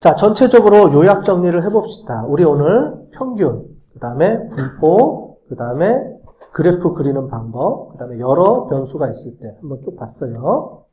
자, 전체적으로 요약 정리를 해봅시다. 우리 오늘 평균, 그 다음에 분포, 그 다음에 그래프 그리는 방법, 그 다음에 여러 변수가 있을 때 한번 쭉 봤어요.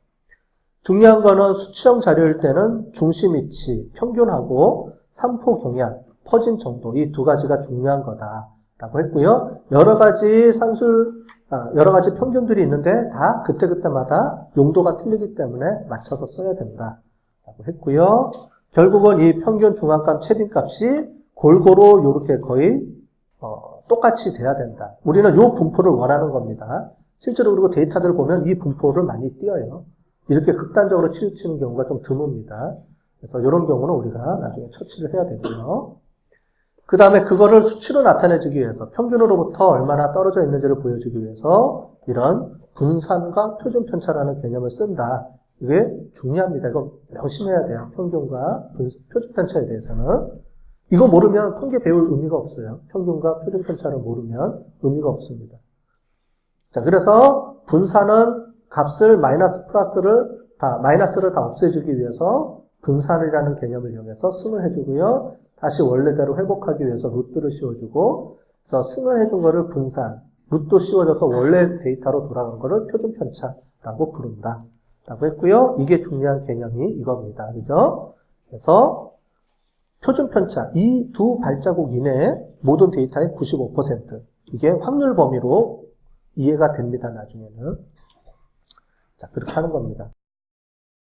중요한 거는 수치형 자료일 때는 중심 위치, 평균하고 삼포 경향, 퍼진 정도 이 두 가지가 중요한 거다라고 했고요. 여러 가지 산술, 아, 여러 가지 평균들이 있는데 다 그때그때마다 용도가 틀리기 때문에 맞춰서 써야 된다라고 했고요. 결국은 이 평균 중앙값 최빈값이 골고루 이렇게 거의 어, 똑같이 돼야 된다. 우리는 이 분포를 원하는 겁니다. 실제로 그리고 데이터들 보면 이 분포를 많이 띄어요. 이렇게 극단적으로 치우치는 경우가 좀 드뭅니다. 그래서 이런 경우는 우리가 나중에 처치를 해야 되고요. 그 다음에 그거를 수치로 나타내주기 위해서 평균으로부터 얼마나 떨어져 있는지를 보여주기 위해서 이런 분산과 표준 편차라는 개념을 쓴다. 이게 중요합니다. 이거 명심해야 돼요. 평균과 분- 표준 편차에 대해서는. 이거 모르면 통계 배울 의미가 없어요. 평균과 표준 편차를 모르면 의미가 없습니다. 자, 그래서 분산은 값을 마이너스 플러스를 다, 마이너스를 다 없애주기 위해서 분산이라는 개념을 이용해서 승을 해주고요. 다시 원래대로 회복하기 위해서 루트를 씌워주고, 그래서 승을 해준 거를 분산, 루트 씌워져서 원래 데이터로 돌아간 거를 표준 편차라고 부른다. 라고 했고요. 이게 중요한 개념이 이겁니다. 그죠? 그래서 표준 편차, 이 두 발자국 이내에 모든 데이터의 95%. 이게 확률 범위로 이해가 됩니다. 나중에는. 자, 그렇게 하는 겁니다.